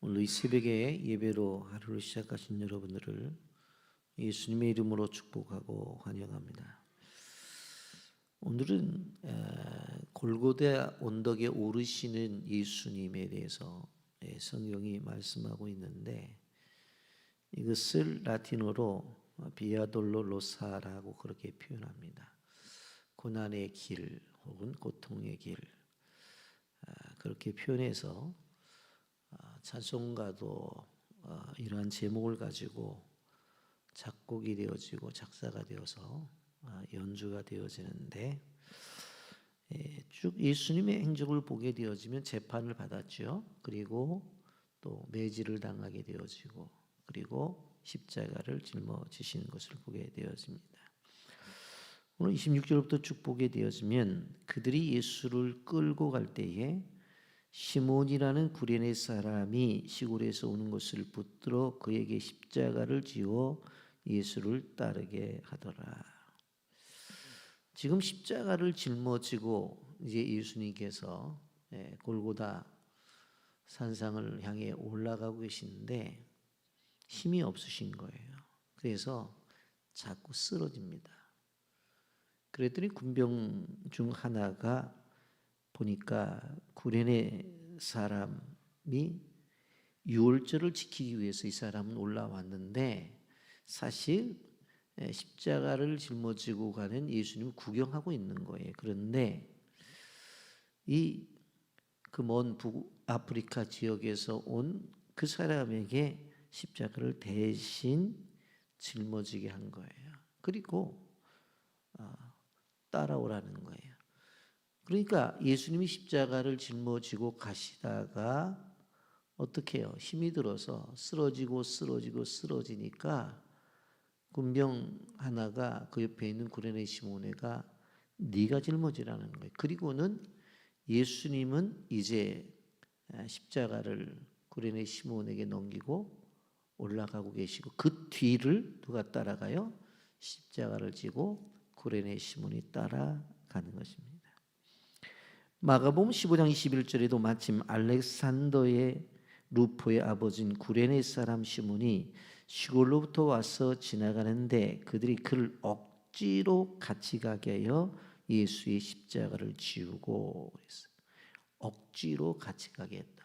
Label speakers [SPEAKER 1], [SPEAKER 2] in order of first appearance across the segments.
[SPEAKER 1] 오늘 이 새벽에 예배로 하루를 시작하신 여러분들을 예수님의 이름으로 축복하고 환영합니다. 오늘은 에, 골고다 언덕에 오르시는 예수님에 대해서 예, 성경이 말씀하고 있는데 이것을 라틴어로 비아돌로 로사라고 그렇게 표현합니다. 고난의 길 혹은 고통의 길 아, 그렇게 표현해서 아, 찬송가도 아, 이러한 제목을 가지고 작곡이 되어지고 작사가 되어서 아, 연주가 되어지는데 예, 쭉 예수님의 행적을 보게 되어지면 재판을 받았죠. 그리고 또 매질을 당하게 되어지고 그리고 십자가를 짊어지시는 것을 보게 되어집니다. 오늘 26절부터 쭉 보게 되어지면 그들이 예수를 끌고 갈 때에 시몬이라는 구레네 사람이 시골에서 오는 것을 붙들어 그에게 십자가를 지어 예수를 따르게 하더라. 지금 십자가를 짊어지고 이제 예수님께서 예, 골고다 산상을 향해 올라가고 계시는데 힘이 없으신 거예요. 그래서 자꾸 쓰러집니다. 그랬더니 군병 중 하나가 보니까 구레네 사람이 유월절을 지키기 위해서 이 사람은 올라왔는데 사실 예, 십자가를 짊어지고 가는 예수님 구경하고 있는 거예요. 그런데 이 그 먼 북아프리카 지역에서 온 그 사람에게 십자가를 대신 짊어지게 한 거예요. 그리고 아, 따라오라는 거예요. 그러니까 예수님이 십자가를 짊어지고 가시다가 어떻게 해요? 힘이 들어서 쓰러지고 쓰러지고 쓰러지니까 군병 하나가 그 옆에 있는 구레네 시모네가 네가 짊어지라는 거예요. 그리고는 예수님은 이제 십자가를 구레네 시몬에게 넘기고 올라가고 계시고 그 뒤를 누가 따라가요? 십자가를 지고 구레네 시몬이 따라가는 것입니다. 마가복음 15장 21절에도 마침 알렉산더의 루포의 아버지인 구레네 사람 시몬이 시골로부터 와서 지나가는데 그들이 그를 억지로 같이 가게 하여 예수의 십자가를 지우고. 억지로 같이 가게 했다.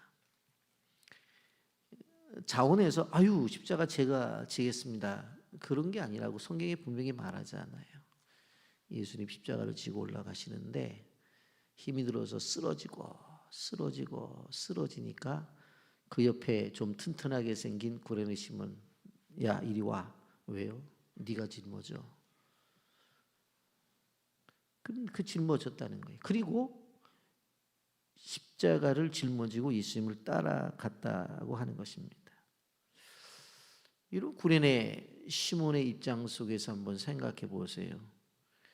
[SPEAKER 1] 자원에서 아유 십자가 제가 지겠습니다. 그런 게 아니라고 성경에 분명히 말하지 않아요. 예수님 십자가를 지고 올라가시는데 힘이 들어서 쓰러지고 쓰러지고 쓰러지니까 그 옆에 좀 튼튼하게 생긴 구레네 심은 야 이리 와 왜요? 네가 짊어져. 그, 그 짊어졌다는 거예요. 그리고 십자가를 짊어지고 예수님을 따라갔다고 하는 것입니다. 이런 구레네 시몬의 입장 속에서 한번 생각해 보세요.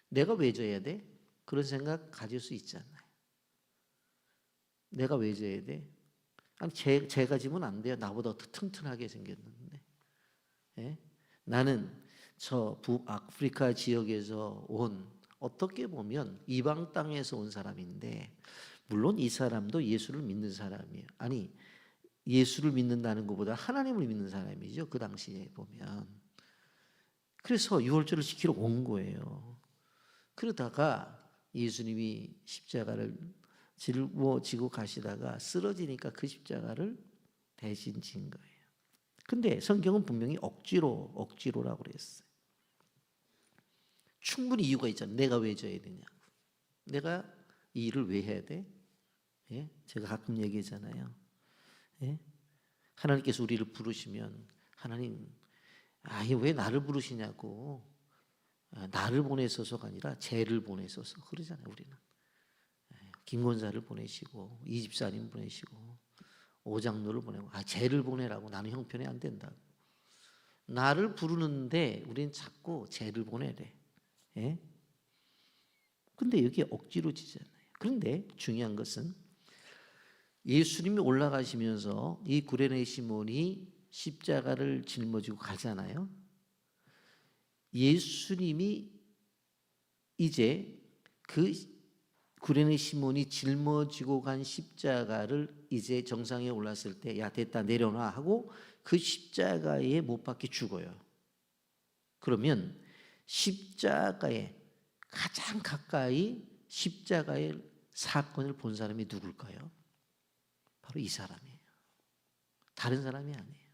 [SPEAKER 1] 내가 왜 져야 돼? 그런 생각 가질 수 있잖아요. 내가 왜 져야 돼? 아니 제, 제가 지면 안 돼요. 나보다 더 튼튼하게 생겼는데. 예? 나는 저 북아프리카 지역에서 온 어떻게 보면 이방 땅에서 온 사람인데 물론 이 사람도 예수를 믿는 사람이에요. 아니 예수를 믿는다는 것보다 하나님을 믿는 사람이죠. 그 당시에 보면. 그래서 유월절을 지키러 온 거예요. 그러다가 예수님이 십자가를 짊어지고 가시다가 쓰러지니까 그 십자가를 대신 진 거예요. 근데 성경은 분명히 억지로 억지로라고 그랬어요. 충분히 이유가 있잖아요. 내가 왜 져야 되냐고. 내가 이 일을 왜 해야 돼? 예? 제가 가끔 얘기하잖아요. 예? 하나님께서 우리를 부르시면 하나님 아왜 나를 부르시냐고 아, 나를 보내소서가 아니라 죄를 보내소서. 그러잖아요 우리는. 예, 김권사를 보내시고 이 집사님 보내시고 오장로를 보내고 아 죄를 보내라고. 나는 형편이 안 된다고. 나를 부르는데 우리는 자꾸 죄를 보내래 예? 근데 여기 억지로 지잖아요. 그런데 중요한 것은 예수님이 올라가시면서 이 구레네 시몬이 십자가를 짊어지고 가잖아요. 예수님이 이제 그 구레네 시몬이 짊어지고 간 십자가를 이제 정상에 올랐을 때 야 됐다 내려놔 하고 그 십자가에 못 박혀 죽어요. 그러면 십자가에 가장 가까이 십자가의 사건을 본 사람이 누굴까요? 바로 이 사람이에요. 다른 사람이 아니에요.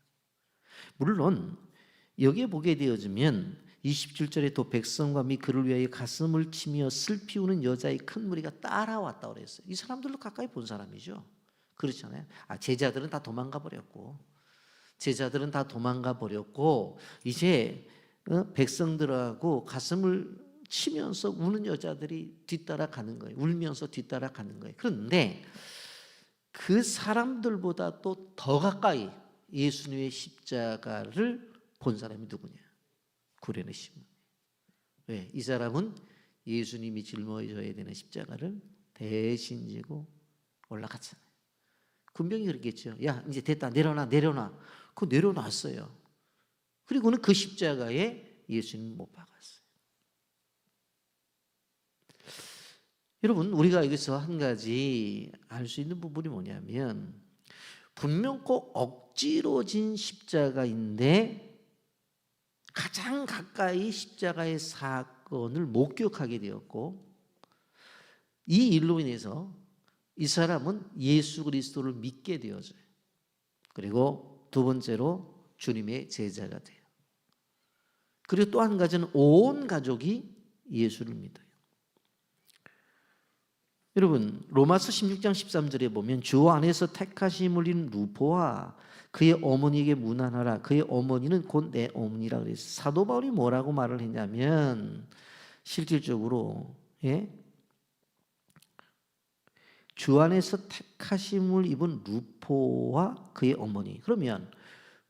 [SPEAKER 1] 물론 여기에 보게 되어지면 27절에 또 백성과 미 그를 위하여 가슴을 치며 슬피 우는 여자의 큰 무리가 따라왔다 그랬어요. 이 사람들도 가까이 본 사람이죠. 그렇잖아요. 아, 제자들은 다 도망가 버렸고 제자들은 다 도망가 버렸고 이제 어? 백성들하고 가슴을 치면서 우는 여자들이 뒤따라 가는 거예요. 울면서 뒤따라 가는 거예요. 그런데 그 사람들보다 또 더 가까이 예수님의 십자가를 본 사람이 누구냐? 구레네 시몬. 왜? 이 사람은 예수님이 짊어져야 되는 십자가를 대신 지고 올라갔잖아요. 군병이 그랬겠죠. 야, 이제 됐다. 내려놔, 내려놔. 그 내려놨어요. 그리고는 그 십자가에 예수님 못 박았어요. 여러분, 우리가 여기서 한 가지 알 수 있는 부분이 뭐냐면 분명 꼭 억지로 진 십자가인데 가장 가까이 십자가의 사건을 목격하게 되었고 이 일로 인해서 이 사람은 예수 그리스도를 믿게 되어져요. 그리고 두 번째로 주님의 제자가 돼요. 그리고 또 한 가지는 온 가족이 예수를 믿어요. 여러분 로마서 16장 13절에 보면 주 안에서 택하심을 입은 루포와 그의 어머니에게 문안하라. 그의 어머니는 곧 내 어머니라 그랬어요. 사도 바울이 뭐라고 말을 했냐면 실질적으로 예? 주 안에서 택하심을 입은 루포와 그의 어머니. 그러면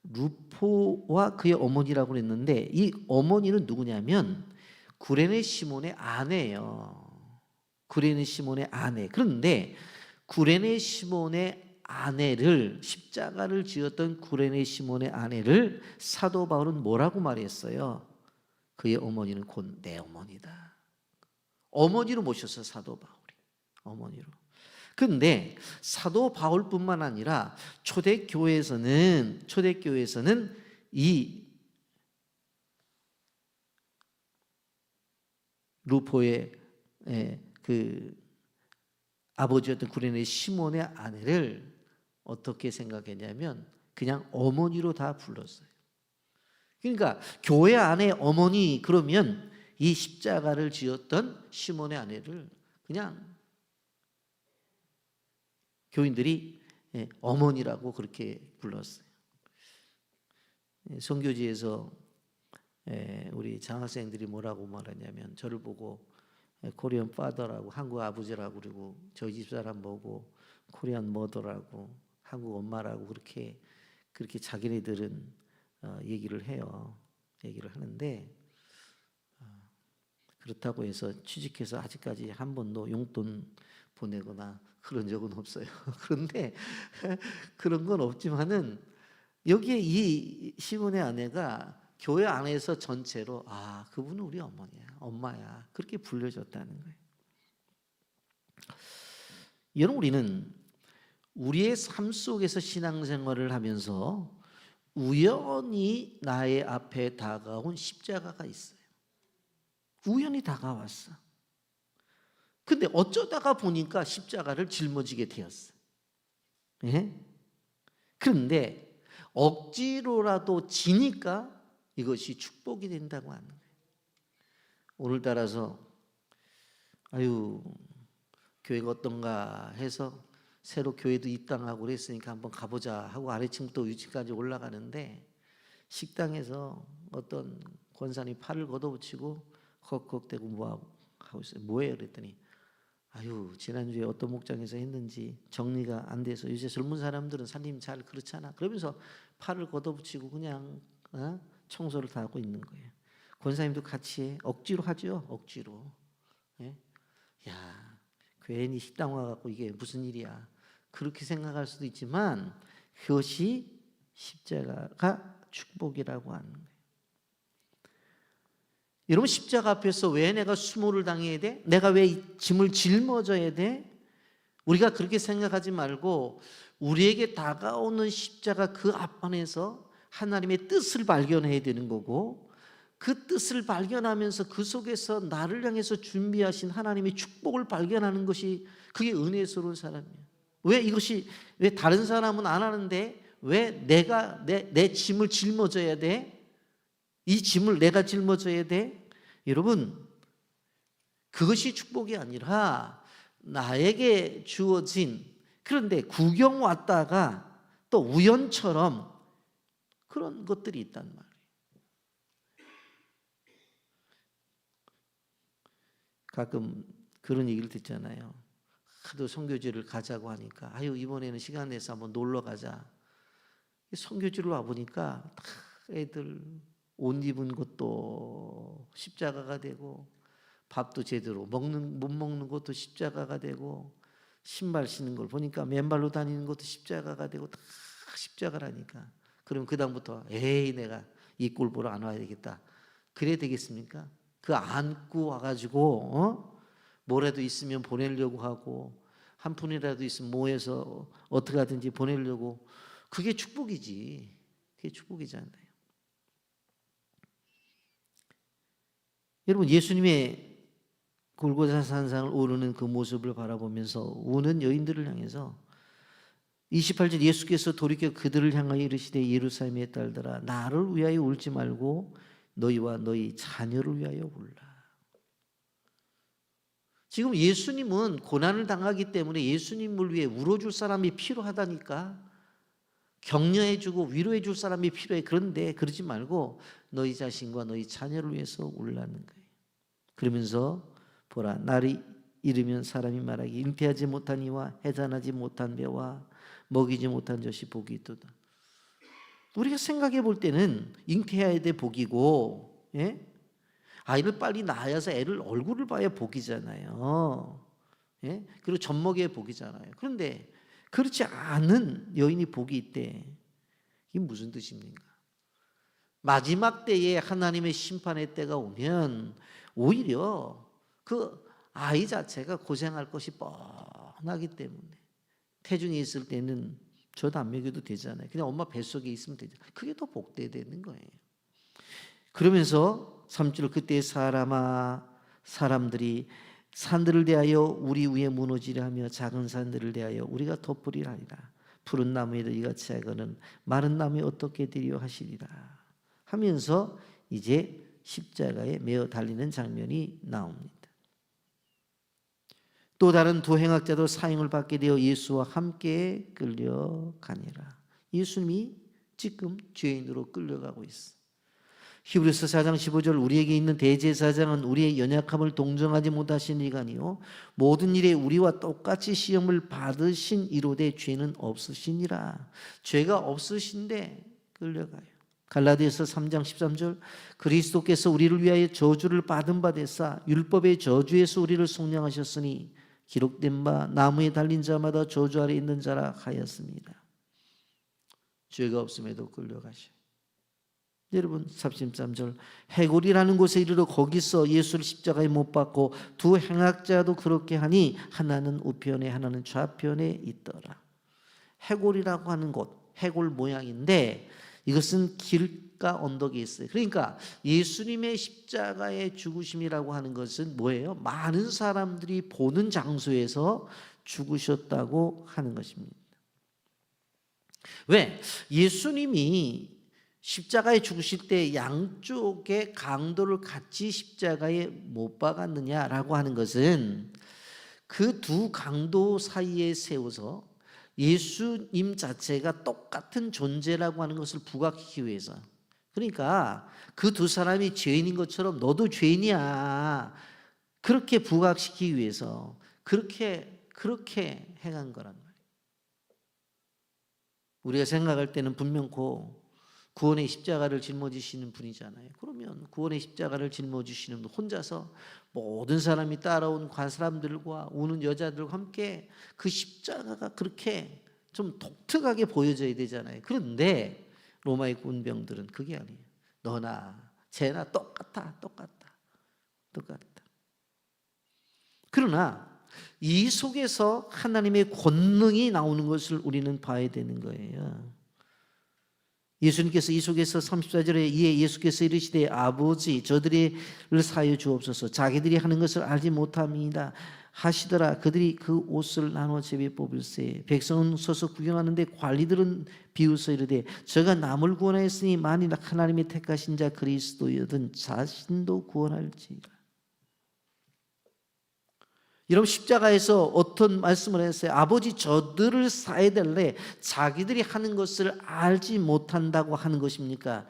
[SPEAKER 1] 루포와 그의 어머니라고 그랬는데 이 어머니는 누구냐면 구레네 시몬의 아내예요. 구레네 시몬의 아내. 그런데 구레네 시몬의 아내를 십자가를 지었던 구레네 시몬의 아내를 사도 바울은 뭐라고 말했어요? 그의 어머니는 곧 내 어머니다. 어머니로 모셨어 사도 바울이. 어머니로. 근데 사도 바울뿐만 아니라 초대 교회에서는 초대 교회에서는 이 루포의 예, 그 아버지였던 구레네 시몬의 아내를 어떻게 생각했냐면 그냥 어머니로 다 불렀어요. 그러니까 교회 안에 어머니 그러면 이 십자가를 지었던 시몬의 아내를 그냥 교인들이 예, 어머니라고 그렇게 불렀어요. 예, 선교지에서 예, 우리 장학생들이 뭐라고 말하냐면 저를 보고 코리안 파더라고 한국 아버지라고 그러고 저희 집사람 보고 코리안 머더라고 한국 엄마라고 그렇게 그렇게 자기네들은 어, 얘기를 해요. 얘기를 하는데 어, 그렇다고 해서 취직해서 아직까지 한 번도 용돈 보내거나 그런 적은 없어요. 그런데 그런 건 없지만은 여기에 이 시몬의 아내가 교회 안에서 전체로 아 그분은 우리 어머니야, 엄마야 그렇게 불려졌다는 거예요. 여러분 우리는 우리의 삶 속에서 신앙생활을 하면서 우연히 나의 앞에 다가온 십자가가 있어요. 우연히 다가왔어. 근데 어쩌다가 보니까 십자가를 짊어지게 되었어. 예? 그런데 억지로라도 지니까 이것이 축복이 된다고 하는 거예요. 오늘 따라서 아유 교회가 어떤가 해서 새로 교회도 입당하고 그랬으니까 한번 가보자 하고 아래층부터 위층까지 올라가는데 식당에서 어떤 권사님 팔을 걷어붙이고 헉헉대고 뭐하고 하고 있어요. 뭐예요? 그랬더니 아유 지난주에 어떤 목장에서 했는지 정리가 안 돼서 요새 젊은 사람들은 살림 잘 그렇잖아. 그러면서 팔을 걷어붙이고 그냥 어? 청소를 다 하고 있는 거예요. 권사님도 같이 해. 억지로 하죠. 억지로. 예? 야 괜히 식당 와갖고 이게 무슨 일이야. 그렇게 생각할 수도 있지만 그것이 십자가가 축복이라고 하는 거예요. 여러분 십자가 앞에서 왜 내가 수모를 당해야 돼? 내가 왜이 짐을 짊어져야 돼? 우리가 그렇게 생각하지 말고 우리에게 다가오는 십자가 그 앞안에서 하나님의 뜻을 발견해야 되는 거고 그 뜻을 발견하면서 그 속에서 나를 향해서 준비하신 하나님의 축복을 발견하는 것이 그게 은혜스러운 사람이에요. 왜 이것이 왜 다른 사람은 안 하는데 왜 내가 내, 내 짐을 짊어져야 돼? 이 짐을 내가 짊어져야 돼? 여러분 그것이 축복이 아니라 나에게 주어진 그런데 구경 왔다가 또 우연처럼 그런 것들이 있단 말이에요. 가끔 그런 얘기를 듣잖아요. 하도 선교지를 가자고 하니까 아유 이번에는 시간 내서 한번 놀러 가자. 선교지로 와 보니까 다 애들 옷 입은 것도 십자가가 되고 밥도 제대로 먹는 못 먹는 것도 십자가가 되고 신발 신는 걸 보니까 맨발로 다니는 것도 십자가가 되고 다 십자가라니까. 그럼 그 다음부터 에이 내가 이 꼴 보러 안 와야 되겠다. 그래야 되겠습니까? 그 안고 와가지고 어? 뭐라도 있으면 보내려고 하고 한 푼이라도 있으면 모여서 어떻게 하든지 보내려고 그게 축복이지. 그게 축복이잖아요. 여러분 예수님의 골고다 산상을 오르는 그 모습을 바라보면서 우는 여인들을 향해서 28절 예수께서 돌이켜 그들을 향하여 이르시되 예루살렘의 딸들아 나를 위하여 울지 말고 너희와 너희 자녀를 위하여 울라. 지금 예수님은 고난을 당하기 때문에 예수님을 위해 울어줄 사람이 필요하다니까 격려해주고 위로해줄 사람이 필요해. 그런데 그러지 말고 너희 자신과 너희 자녀를 위해서 울라는 거예요. 그러면서 보라 날이 이르면 사람이 말하기 잉태하지 못한 이와 해산하지 못한 배와 먹이지 못한 젖이 복이 있도다. 우리가 생각해 볼 때는 잉태해야 돼 복이고, 예? 아이를 빨리 낳아서 애를 얼굴을 봐야 복이잖아요. 예? 그리고 젖먹이야 복이잖아요. 그런데 그렇지 않은 여인이 복이 있대. 이게 무슨 뜻입니까? 마지막 때에 하나님의 심판의 때가 오면 오히려 그 아이 자체가 고생할 것이 뻔하기 때문에 태중에 있을 때는 저도 안 먹여도 되잖아요. 그냥 엄마 뱃속에 있으면 되죠. 그게 더 복되되는 거예요. 그러면서 3절 그때 사람아 사람들이 산들을 대하여 우리 위에 무너지려 하며 작은 산들을 대하여 우리가 덮으리라 하리라. 푸른 나무에도 이같이 하거는 마른 나무에 어떻게 되리요 하시리라. 하면서 이제 십자가에 메어 달리는 장면이 나옵니다. 또 다른 두 행악자도 사형을 받게 되어 예수와 함께 끌려가니라. 예수님이 지금 죄인으로 끌려가고 있어. 히브리서 4장 15절 우리에게 있는 대제사장은 우리의 연약함을 동정하지 못하신 이가 아니요 모든 일에 우리와 똑같이 시험을 받으신 이로되 죄는 없으시니라. 죄가 없으신데 끌려가요. 갈라디아서 3장 13절 그리스도께서 우리를 위하여 저주를 받은 바 되사 율법의 저주에서 우리를 속량하셨으니 기록된 바 나무에 달린 자마다 저주 아래 있는 자라 하였습니다. 죄가 없음에도 끌려가셔. 여러분 33절 해골이라는 곳에 이르러 거기서 예수를 십자가에 못 박고 두 행악자도 그렇게 하니 하나는 우편에 하나는 좌편에 있더라. 해골이라고 하는 곳 해골 모양인데 이것은 길가 언덕에 있어요. 그러니까 예수님의 십자가의 죽으심이라고 하는 것은 뭐예요? 많은 사람들이 보는 장소에서 죽으셨다고 하는 것입니다. 왜? 예수님이 십자가에 죽으실 때 양쪽의 강도를 같이 십자가에 못 박았느냐라고 하는 것은 그 두 강도 사이에 세워서 예수님 자체가 똑같은 존재라고 하는 것을 부각시키기 위해서. 그러니까 그 두 사람이 죄인인 것처럼 너도 죄인이야. 그렇게 부각시키기 위해서 그렇게 그렇게 행한 거란 말이에요. 우리가 생각할 때는 분명코 구원의 십자가를 짊어지시는 분이잖아요. 그러면 구원의 십자가를 짊어지시는 분 혼자서 모든 사람이 따라온 관 사람들과 우는 여자들과 함께 그 십자가가 그렇게 좀 독특하게 보여져야 되잖아요. 그런데 로마의 군병들은 그게 아니에요. 너나 쟤나 똑같아, 똑같아. 똑같다. 그러나 이 속에서 하나님의 권능이 나오는 것을 우리는 봐야 되는 거예요. 예수님께서 이 속에서 34절에 이에 예수께서 이르시되 아버지 저들을 사여 주옵소서. 자기들이 하는 것을 알지 못함이다 하시더라. 그들이 그 옷을 나눠 제비 뽑을세. 백성은 서서 구경하는데 관리들은 비웃어 이르되 저가 남을 구원하였으니 만일 하나님의 택하신 자 그리스도여든 자신도 구원할지라 여러분 십자가에서 어떤 말씀을 했어요? 아버지 저들을 사야 될래 자기들이 하는 것을 알지 못한다고 하는 것입니까?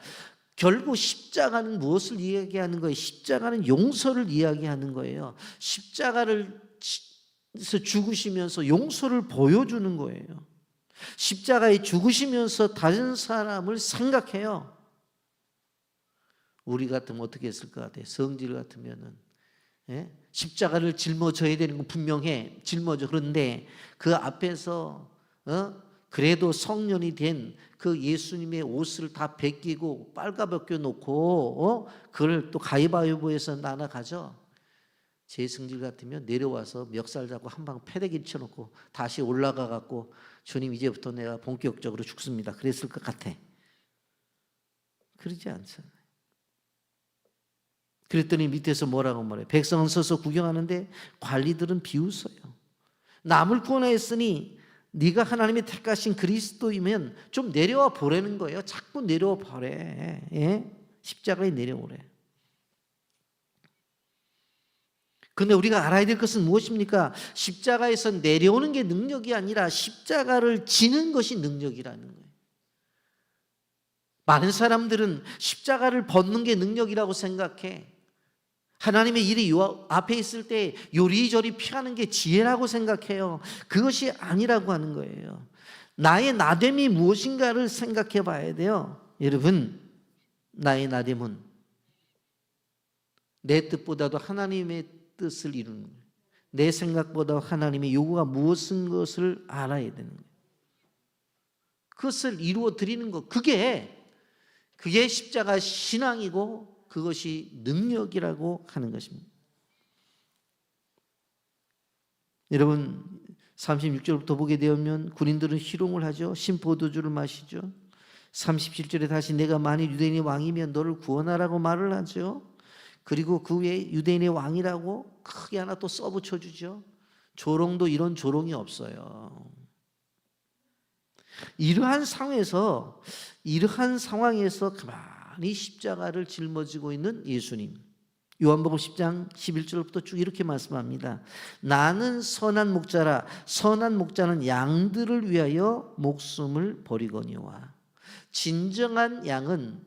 [SPEAKER 1] 결국 십자가는 무엇을 이야기하는 거예요? 십자가는 용서를 이야기하는 거예요. 십자가를 서 죽으시면서 용서를 보여주는 거예요. 십자가에 죽으시면서 다른 사람을 생각해요. 우리 같으면 어떻게 했을 것 같아요? 성질 같으면은 예? 십자가를 짊어져야 되는 건 분명해 짊어져 그런데 그 앞에서 어? 그래도 성년이 된 그 예수님의 옷을 다 벗기고 빨가벗겨 놓고 어? 그걸 또 가위바위보에서 나눠 가죠. 제 성질 같으면 내려와서 멱살 잡고 한 방 패대기 쳐놓고 다시 올라가 갖고 주님 이제부터 내가 본격적으로 죽습니다. 그랬을 것 같아. 그러지 않잖아요. 그랬더니 밑에서 뭐라고 말해? 백성은 서서 구경하는데 관리들은 비웃어요. 남을 구원하였으니 네가 하나님의 택하신 그리스도이면 좀 내려와 보라는 거예요. 자꾸 내려와 보래. 예? 십자가에 내려오래. 근데 우리가 알아야 될 것은 무엇입니까? 십자가에서 내려오는 게 능력이 아니라 십자가를 지는 것이 능력이라는 거예요. 많은 사람들은 십자가를 벗는 게 능력이라고 생각해. 하나님의 일이 요 앞에 있을 때 요리조리 피하는 게 지혜라고 생각해요. 그것이 아니라고 하는 거예요. 나의 나됨이 무엇인가를 생각해 봐야 돼요. 여러분, 나의 나됨은 내 뜻보다도 하나님의 뜻을 이루는 거예요. 내 생각보다 하나님의 요구가 무엇인 것을 알아야 되는 거예요. 그것을 이루어 드리는 것, 그게, 그게 십자가 신앙이고 그것이 능력이라고 하는 것입니다. 여러분 36절부터 보게 되면 군인들은 희롱을 하죠. 심포도주를 마시죠. 37절에 다시 내가 만일 유대인의 왕이면 너를 구원하라고 말을 하죠. 그리고 그 위에 유대인의 왕이라고 크게 하나 또 써붙여 주죠. 조롱도 이런 조롱이 없어요. 이러한 상황에서 이러한 상황에서 그만 가만히 십자가를 짊어지고 있는 예수님. 요한복음 10장 11절부터 쭉 이렇게 말씀합니다. 나는 선한 목자라 선한 목자는 양들을 위하여 목숨을 버리거니와 진정한 양은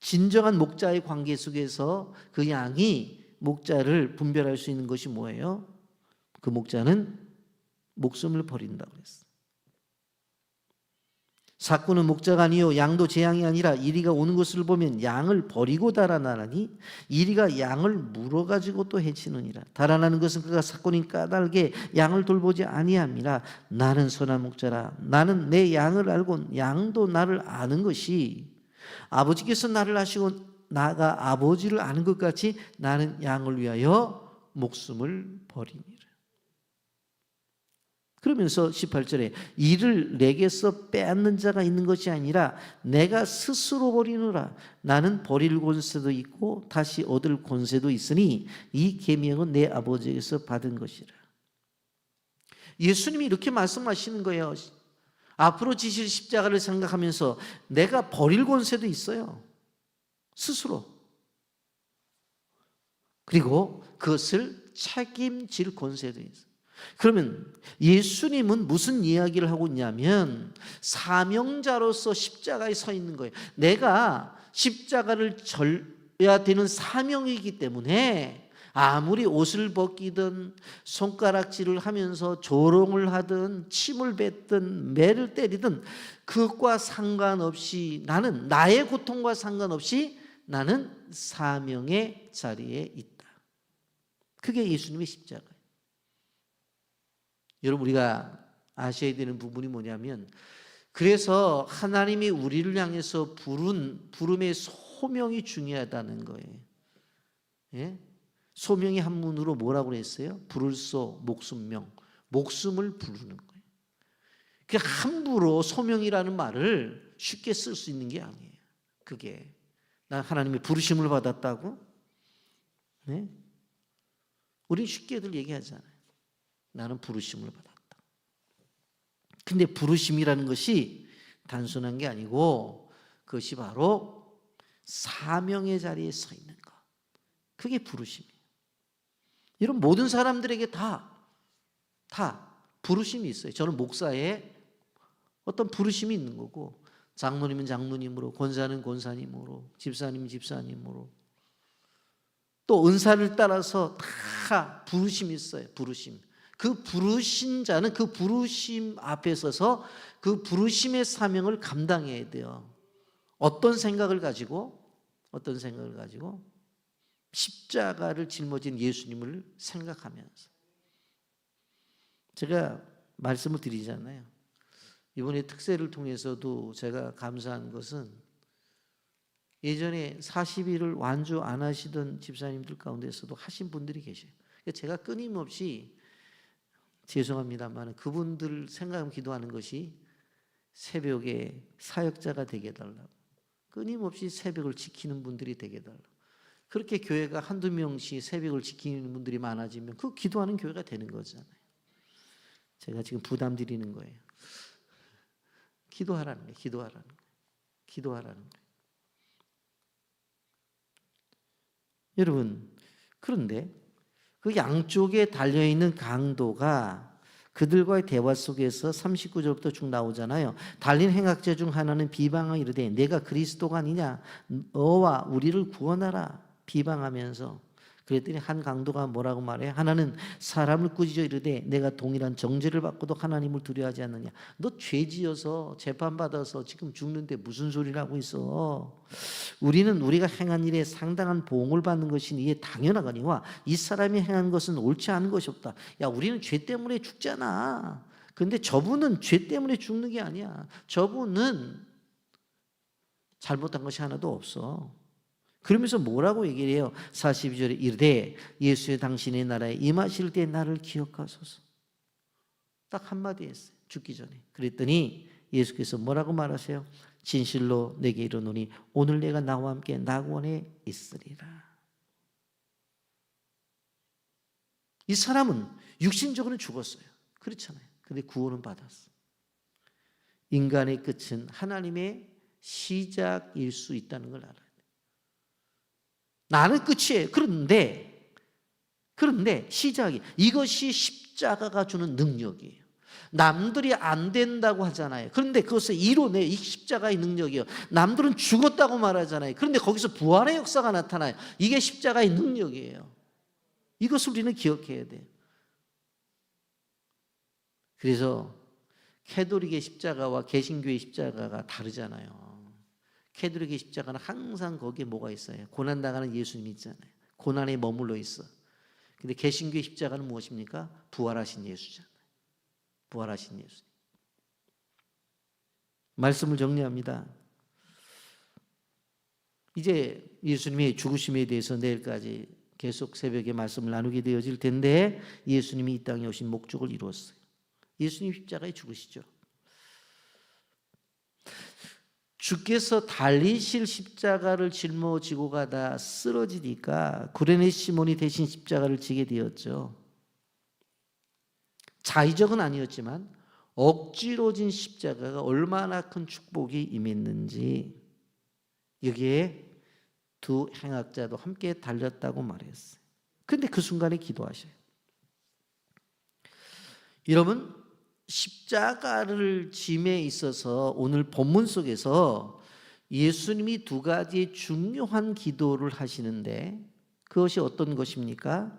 [SPEAKER 1] 진정한 목자의 관계 속에서 그 양이 목자를 분별할 수 있는 것이 뭐예요? 그 목자는 목숨을 버린다고 했어요. 사꾼은 목자가 아니요 양도 재앙이 아니라 이리가 오는 것을 보면 양을 버리고 달아나라니 이리가 양을 물어 가지고 또 해치느니라. 달아나는 것은 그가 사꾼인 까닭에 양을 돌보지 아니함이라. 나는 선한 목자라. 나는 내 양을 알고 양도 나를 아는 것이 아버지께서 나를 아시고 나가 아버지를 아는 것 같이 나는 양을 위하여 목숨을 버리니라 그러면서 18절에 이를 내게서 빼앗는 자가 있는 것이 아니라 내가 스스로 버리노라 나는 버릴 권세도 있고 다시 얻을 권세도 있으니 이 계명은 내 아버지에게서 받은 것이라. 예수님이 이렇게 말씀하시는 거예요. 앞으로 지실 십자가를 생각하면서 내가 버릴 권세도 있어요. 스스로. 그리고 그것을 책임질 권세도 있어요. 그러면 예수님은 무슨 이야기를 하고 있냐면 사명자로서 십자가에 서 있는 거예요. 내가 십자가를 져야 되는 사명이기 때문에 아무리 옷을 벗기든 손가락질을 하면서 조롱을 하든 침을 뱉든 매를 때리든 그것과 상관없이 나는 나의 고통과 상관없이 나는 사명의 자리에 있다. 그게 예수님의 십자가. 여러분 우리가 아셔야 되는 부분이 뭐냐면 그래서 하나님이 우리를 향해서 부른 부름의 소명이 중요하다는 거예요. 예? 소명이 한문으로 뭐라고 그랬어요? 부를 소 목숨명. 목숨을 부르는 거예요. 그 함부로 소명이라는 말을 쉽게 쓸 수 있는 게 아니에요. 그게 난 하나님의 부르심을 받았다고? 네? 우리 쉽게들 얘기하잖아요. 나는 부르심을 받았다. 근데 부르심이라는 것이 단순한 게 아니고 그것이 바로 사명의 자리에 서 있는 것. 그게 부르심이에요. 이런 모든 사람들에게 다, 다 부르심이 있어요. 저는 목사에 어떤 부르심이 있는 거고, 장로님은 장로님으로, 권사는 권사님으로, 집사님은 집사님으로, 또 은사를 따라서 다 부르심이 있어요. 부르심. 그 부르신 자는 그 부르심 앞에 서서 그 부르심의 사명을 감당해야 돼요. 어떤 생각을 가지고 어떤 생각을 가지고 십자가를 짊어진 예수님을 생각하면서 제가 말씀을 드리잖아요. 이번에 특세를 통해서도 제가 감사한 것은 예전에 40일을 완주 안 하시던 집사님들 가운데서도 하신 분들이 계셔요. 그러니까 제가 끊임없이 죄송합니다만 그분들 생각하면 기도하는 것이 새벽에 사역자가 되게 해달라고 끊임없이 새벽을 지키는 분들이 되게 해달라고 그렇게 교회가 한두 명씩 새벽을 지키는 분들이 많아지면 그 기도하는 교회가 되는 거잖아요. 제가 지금 부담 드리는 거예요. 기도하라는 거예요. 기도하라는 거예요. 기도하라는 거예요. 여러분, 그런데 그 양쪽에 달려있는 강도가 그들과의 대화 속에서 39절부터 쭉 나오잖아요. 달린 행악자 중 하나는 비방하 이르되 내가 그리스도가 아니냐 너와 우리를 구원하라 비방하면서 그랬더니 한 강도가 뭐라고 말해? 하나는 사람을 꾸짖어 이르되 내가 동일한 정죄를 받고도 하나님을 두려워하지 않느냐? 너 죄지어서 재판 받아서 지금 죽는데 무슨 소리를 하고 있어? 우리는 우리가 행한 일에 상당한 보응을 받는 것이니 이게 당연하거니와 이 사람이 행한 것은 옳지 않은 것이 없다. 야, 우리는 죄 때문에 죽잖아. 근데 저분은 죄 때문에 죽는 게 아니야. 저분은 잘못한 것이 하나도 없어. 그러면서 뭐라고 얘기를 해요? 42절에 이르되 예수의 당신의 나라에 임하실 때 나를 기억하소서. 딱 한마디 했어요. 죽기 전에. 그랬더니 예수께서 뭐라고 말하세요? 진실로 내게 이르노니 오늘 내가 나와 함께 낙원에 있으리라. 이 사람은 육신적으로는 죽었어요. 그렇잖아요. 근데 구원은 받았어. 인간의 끝은 하나님의 시작일 수 있다는 걸 알아요. 나는 끝이에요. 그런데 그런데 시작이 이것이 십자가가 주는 능력이에요. 남들이 안 된다고 하잖아요. 그런데 그것을 이뤄내 이 십자가의 능력이요. 남들은 죽었다고 말하잖아요. 그런데 거기서 부활의 역사가 나타나요. 이게 십자가의 능력이에요. 이것을 우리는 기억해야 돼요. 그래서 캐도릭의 십자가와 개신교의 십자가가 다르잖아요. 캐드릭의 십자가는 항상 거기에 뭐가 있어요? 고난 당하는 예수님이 있잖아요. 고난에 머물러 있어. 근데 개신교의 십자가는 무엇입니까? 부활하신 예수잖아요. 부활하신 예수. 말씀을 정리합니다. 이제 예수님의 죽으심에 대해서 내일까지 계속 새벽에 말씀을 나누게 되어질 텐데 예수님이 이 땅에 오신 목적을 이루었어요. 예수님 십자가에 죽으시죠. 주께서 달리실 십자가를 짊어지고 가다 쓰러지니까 구레네 시몬이 대신 십자가를 지게 되었죠. 자의적은 아니었지만 억지로 진 십자가가 얼마나 큰 축복이 임했는지 여기에 두 행악자도 함께 달렸다고 말했어요. 근데 그 순간에 기도하셔요. 여러분 십자가를 짐에 있어서 오늘 본문 속에서 예수님이 두 가지 중요한 기도를 하시는데 그것이 어떤 것입니까?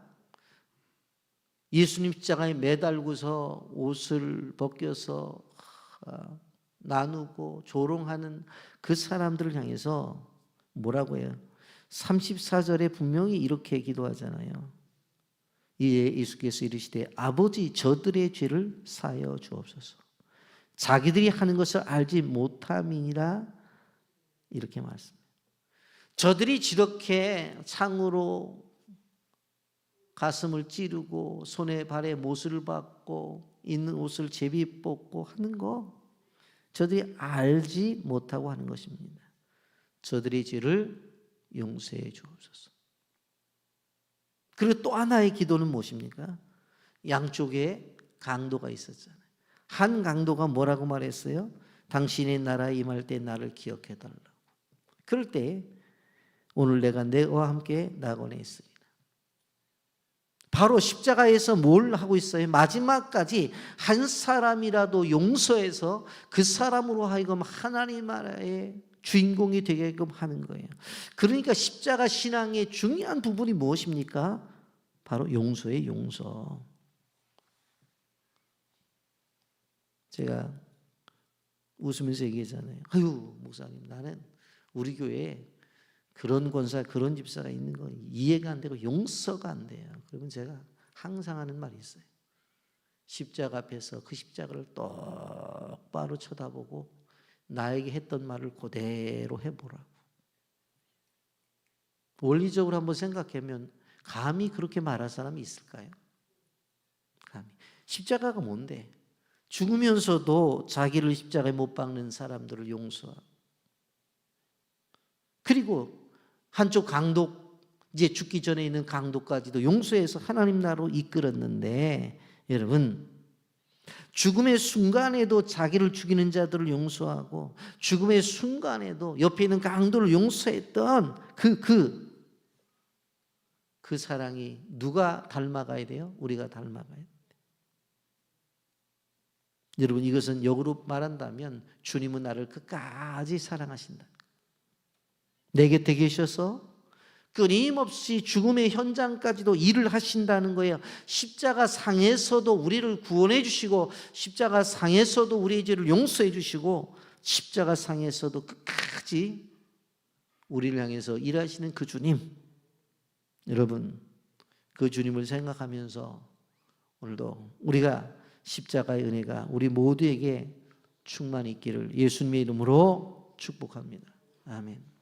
[SPEAKER 1] 예수님 십자가에 매달고서 옷을 벗겨서 나누고 조롱하는 그 사람들을 향해서 뭐라고 해요? 34절에 분명히 이렇게 기도하잖아요. 이에 예수께서 이르시되 아버지 저들의 죄를 사여 주옵소서. 자기들이 하는 것을 알지 못함이니라 이렇게 말씀. 저들이 저렇게 창으로 가슴을 찌르고 손에 발에 못을 박고 있는 옷을 제비 뽑고 하는 거 저들이 알지 못하고 하는 것입니다. 저들의 죄를 용서해 주옵소서. 그리고 또 하나의 기도는 무엇입니까? 양쪽에 강도가 있었잖아요. 한 강도가 뭐라고 말했어요? 당신의 나라에 임할 때 나를 기억해 달라고. 그럴 때 오늘 내가 내와 함께 낙원에 있으리라. 바로 십자가에서 뭘 하고 있어요? 마지막까지 한 사람이라도 용서해서 그 사람으로 하여금 하나님 나라의 주인공이 되게끔 하는 거예요. 그러니까 십자가 신앙의 중요한 부분이 무엇입니까? 바로 용서의 용서. 제가 웃으면서 얘기하잖아요. 아유, 목사님, 나는 우리 교회에 그런 권사, 그런 집사가 있는 거 이해가 안 되고 용서가 안 돼요. 그러면 제가 항상 하는 말이 있어요. 십자가 앞에서 그 십자가를 똑바로 쳐다보고 나에게 했던 말을 그대로 해보라고. 원리적으로 한번 생각하면 감히 그렇게 말할 사람이 있을까요? 감히. 십자가가 뭔데? 죽으면서도 자기를 십자가에 못 박는 사람들을 용서하고 그리고 한쪽 강독 이제 죽기 전에 있는 강도까지도 용서해서 하나님 나라로 이끌었는데 여러분 죽음의 순간에도 자기를 죽이는 자들을 용서하고 죽음의 순간에도 옆에 있는 강도를 용서했던 그 그, 그 사랑이 누가 닮아가야 돼요? 우리가 닮아가야. 여러분 이것은 역으로 말한다면 주님은 나를 끝까지 사랑하신다. 내 곁에 계셔서 끊임없이 죽음의 현장까지도 일을 하신다는 거예요. 십자가 상에서도 우리를 구원해 주시고 십자가 상에서도 우리의 죄를 용서해 주시고 십자가 상에서도 끝까지 우리를 향해서 일하시는 그 주님. 여러분 그 주님을 생각하면서 오늘도 우리가 십자가의 은혜가 우리 모두에게 충만히 있기를 예수님의 이름으로 축복합니다. 아멘.